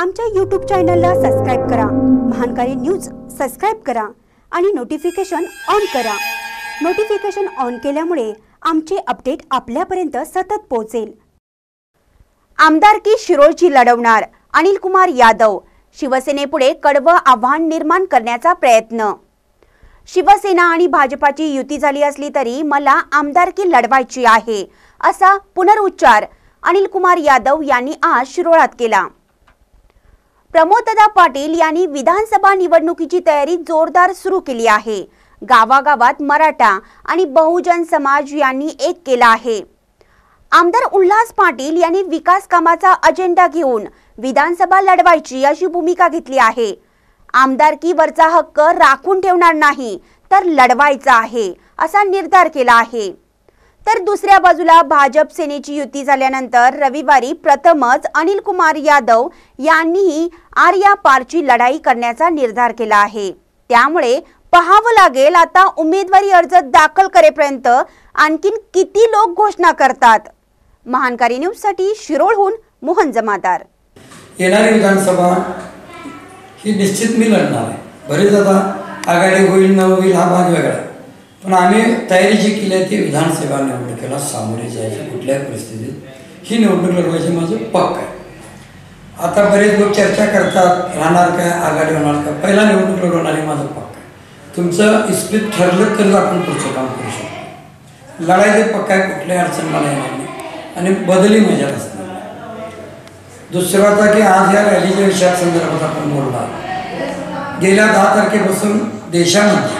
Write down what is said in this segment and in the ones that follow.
आमच्या यूट्यूब चॅनलला सबस्क्राईब करा. महानकारी न्यूज सबस्क्राईब करा आणि नोटिफिकेशन ऑन करा. नोटिफिकेशन ऑन केल्यामुळे आमचे अपडेट आपल्यापर्यंत सतत पोहोचेल. आमदारकी शिरोळची लढवणार अनिल कुमार यादव. शिवसेनेपुढे कडवं आव्हान निर्माण करण्याचा प्रयत्न. शिवसेना आणि भाजपाची युती झाली असली तरी मला आमदारकी लढवायची आहे असा पुनरुच्चार अनिल कुमार यादव यांनी आज शिरोळात केला. प्रमोददा पाटील यांनी विधानसभा निवडणुकीची तयारी जोरदार सुरू केली आहे. गावागावात मराठा आणि बहुजन समाज यांनी एक केला आहे. आमदार उल्हास पाटील यांनी विकास कामाचा अजेंडा घेऊन विधानसभा लढवायची अशी भूमिका घेतली आहे. आमदारकीवरचा हक्क राखून ठेवणार नाही तर लढवायचा आहे असा निर्धार केला आहे. तर दुसऱ्या बाजूला भाजप सेनेची युती झाल्यानंतर रविवारी प्रथमच अनिल कुमार यादव यांनीही आर्या पारची लढाई करण्याचा निर्धार केला आहे. त्यामुळे पहावं लागेल आता उमेदवारी अर्ज दाखल करेपर्यंत आणखीन किती लोक घोषणा करतात. महानकारी न्यूजसाठी शिरोळहून मोहन जमादार. येणारी विधानसभा ही निश्चित मी लढणार आहे. बरेच आता आघाडी होईल न होईल हा भाग वेगळा पण आम्ही तयारी जी केली आहे ती विधानसभा निवडणुकीला सामोरे जायची कुठल्याही परिस्थितीत ही निवडणूक लढवायची माझं पक्क आहे. आता बरेच लोक चर्चा करतात राहणार काय आघाडी होणार काय पहिला निवडणूक लढवणार हे माझं पक्क आहे. तुमचं इस्पित ठरलं तरच आपण पुढचं काम करू शकतो. लढायचं पक्क आहे कुठल्याही अडचण मला येणार नाही आणि बदली मजात असणार दुसरं आता की आज या रॅलीच्या विषया संदर्भात आपण बोलला गेल्या दहा तारखेपासून देशामध्ये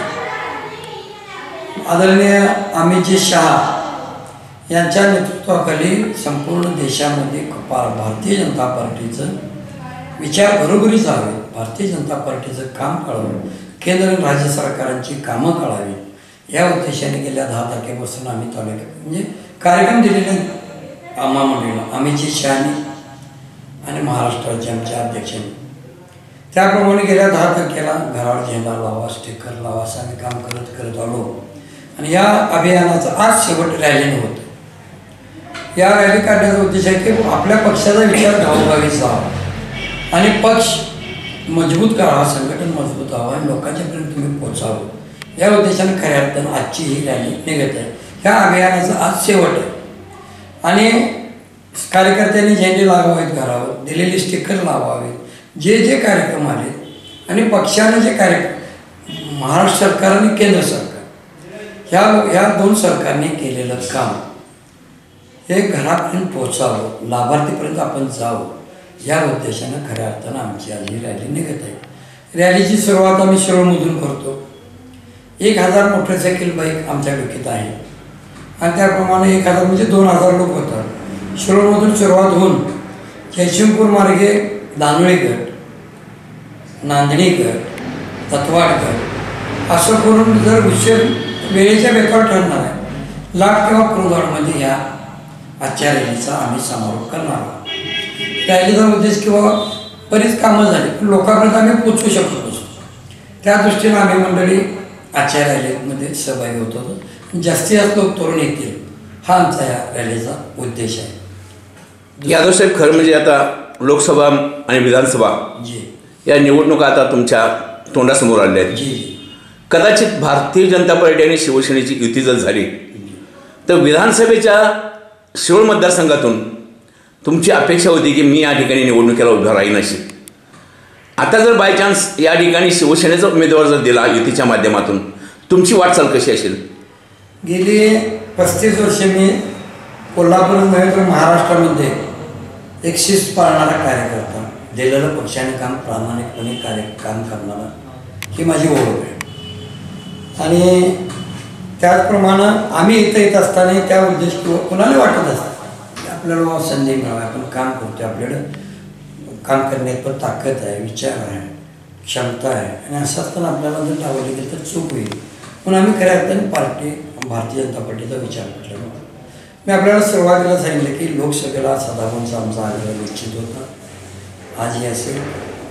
आदरणीय अमितजी शहा यांच्या नेतृत्वाखाली संपूर्ण देशामध्ये पा- भारतीय जनता पार्टीचं विचार घरोघरी हवे भारतीय जनता पार्टीचं काम कळावं केंद्र आणि राज्य सरकारांची कामं कळावी या उद्देशाने गेल्या दहा तारखेपासून आम्ही तालुक्यात म्हणजे कार्यक्रम दिलेले आम्हा मंडळीला अमितजी शहानी आणि महाराष्ट्र आमच्या अध्यक्षांनी त्याप्रमाणे गेल्या दहा तारखेला घरावर झेंडा लावा स्टिकर लावा असं आम्ही काम करत करत आलो. आणि या अभियानाचा आज शेवट रॅलीनं होतं. या रॅली काढण्याचा उद्देश आहे की आपल्या पक्षाचा विचार गावोगावीचा आणि पक्ष मजबूत करावा संघटन मजबूत व्हावं आणि लोकांच्यापर्यंत तुम्ही पोचावं या उद्देशाने खऱ्या अर्थानं आजची ही रॅली निघत आहे. ह्या अभियानाचा आज शेवट आहे. आणि कार्यकर्त्यांनी झेंडे लावावेत घरावर दिलेले स्टिकर लावावेत जे जे कार्यक्रम आले. आणि पक्षाने जे कार्य महाराष्ट्र सरकार आणि केंद्र सरकार ह्या ह्या दोन सरकारने केलेलं काम हे घरापर्यंत पोचावं लाभार्थीपर्यंत आपण जावं या उद्देशानं खऱ्या अर्थानं आमची आज ही रॅली निघत आहे. रॅलीची सुरुवात आम्ही शिरोळमधून करतो. एक हजार मोटरसायकल बाईक आमच्या डोक्यात आहे. आणि त्याप्रमाणे एक हजार म्हणजे दोन हजार लोक होतात. शिरोळमधून सुरुवात होऊन जयशिंगपूर मार्गे दानोळी गट नांदणी गट तत्वाड गट असं करून जर उशीर वेळेच्या बेकार ठरणार आहे. लाट किंवा कुरुगाडमध्ये या आजच्या रॅलीचा आम्ही समारोप करणार आहोत. रॅलीचा उद्देश किंवा बरीच कामं झाली पण लोकांपर्यंत आम्ही पोचू शकतो त्या दृष्टीनं आम्ही मंडळी आजच्या रॅलीमध्ये सहभागी होत होतो. जास्तीत जास्त लोक तरुण येतील हा आमचा या रॅलीचा उद्देश आहे. यादव साहेब खरं म्हणजे आता लोकसभा आणि विधानसभा जी. या निवडणुका आता तुमच्या तोंडासमोर आल्या आहेत. जी. कदाचित भारतीय जनता पार्टी आणि शिवसेनेची युती जर झाली तर विधानसभेच्या शिरोळ मतदारसंघातून तुमची अपेक्षा होती की मी या ठिकाणी निवडणुकीला उभा राहीन अशी. आता जर बाय चान्स या ठिकाणी शिवसेनेचा उमेदवार जर दिला युतीच्या माध्यमातून तुमची वाटचाल कशी असेल? गेली पस्तीस वर्षे मी कोल्हापूर नव्हे तर महाराष्ट्रामध्ये एक शिस्त पाळणारा कार्यकर्ता दिलेलं पक्षाने काम प्रामाणिकपणे कार्य काम करणारा ही माझी ओळख आहे. आणि त्याचप्रमाणे आम्ही इथं येत असताना त्या उद्देश कुणाला वाटत असतं? आपल्याला बाबा संधी मिळावी आपण काम करतो आपल्याकडं काम करण्यात पण ताकद आहे विचार आहे क्षमता आहे. आणि असं असताना आपल्याला जर डावली गेलं तर चूक होईल. म्हणून आम्ही खऱ्या अर्थाने पार्टी भारतीय जनता पार्टीचा विचार केला. मी आपल्याला सुरुवातीला सांगितलं की लोकसभेला सदाभाऊंचा आमचा आग्रह निश्चित होता. आजही असेल.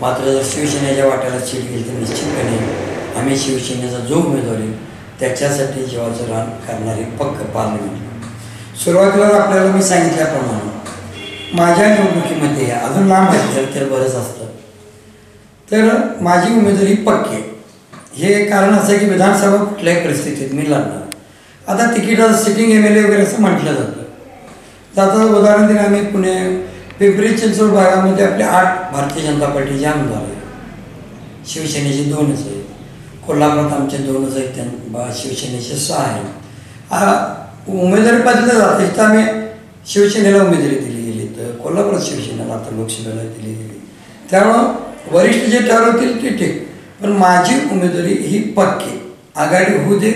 मात्र जर शिवसेनेच्या वाट्याला सीट गेली तर निश्चितपणे आम्ही शिवसेनेचा जो उमेदवार येईल त्याच्यासाठी जीवाचं रान करणारे पक्क पार्लमेंट सुरुवातीला आपल्याला मी सांगितल्याप्रमाणे माझ्या निवडणुकीमध्ये अजून लांब आहे तर बरंच असतं. तर माझी उमेदवारी पक्की हे कारण असं की विधानसभा कुठल्याही परिस्थितीत मी लढणार. आता तिकीटाचं सिटिंग एम एल ए वगैरे असं म्हटलं जातं. तर उदाहरण दिलं आम्ही पुणे पिंपरी चिंचवड भागामध्ये आपले आठ भारतीय जनता पार्टीचे आमदार आहेत. शिवसेनेचे दोनच आहेत. कोल्हापुरात आमचे दोनच आहेत त्यां बा शिवसेनेचे सहा आहेत. उमेदवारी बदलल्या जाते. तर आम्ही शिवसेनेला उमेदवारी दिली गेली. तर कोल्हापुरात शिवसेनेला आता लोकसभेला दिली गेली. त्यामुळं वरिष्ठ जे ठरवतील ते ठीक. पण माझी उमेदवारी ही पक्की. आघाडी होऊ दे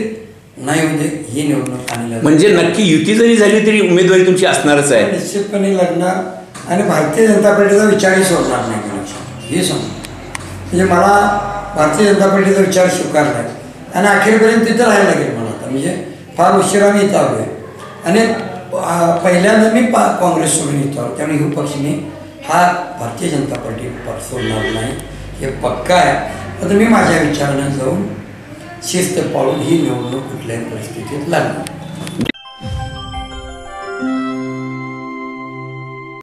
नाही होऊ दे ही निवडणूक आणली म्हणजे नक्की युती जरी झाली तरी उमेदवारी तुमची असणारच आहे. निश्चितपणे लढणार. आणि भारतीय जनता पार्टीचा विचारही सोडणार नाही हे सांग म्हणजे मला भारतीय जनता पार्टीचा विचार स्वीकारला आहे आणि अखेरपर्यंत तिथं राहायला लागेल मला आता. म्हणजे फार उशिरा मी इथं आलो आहे आणि पहिल्यांदा मी पा काँग्रेस सोडून येतो आलो. त्यामुळे ही पक्ष मी हा भारतीय जनता पार्टी पक्ष सोडणार नाही. हे पक्का आहे. आता मी माझ्या विचारानं जाऊन शिस्त पाळून ही निवडणूक कुठल्याही परिस्थितीत लागणार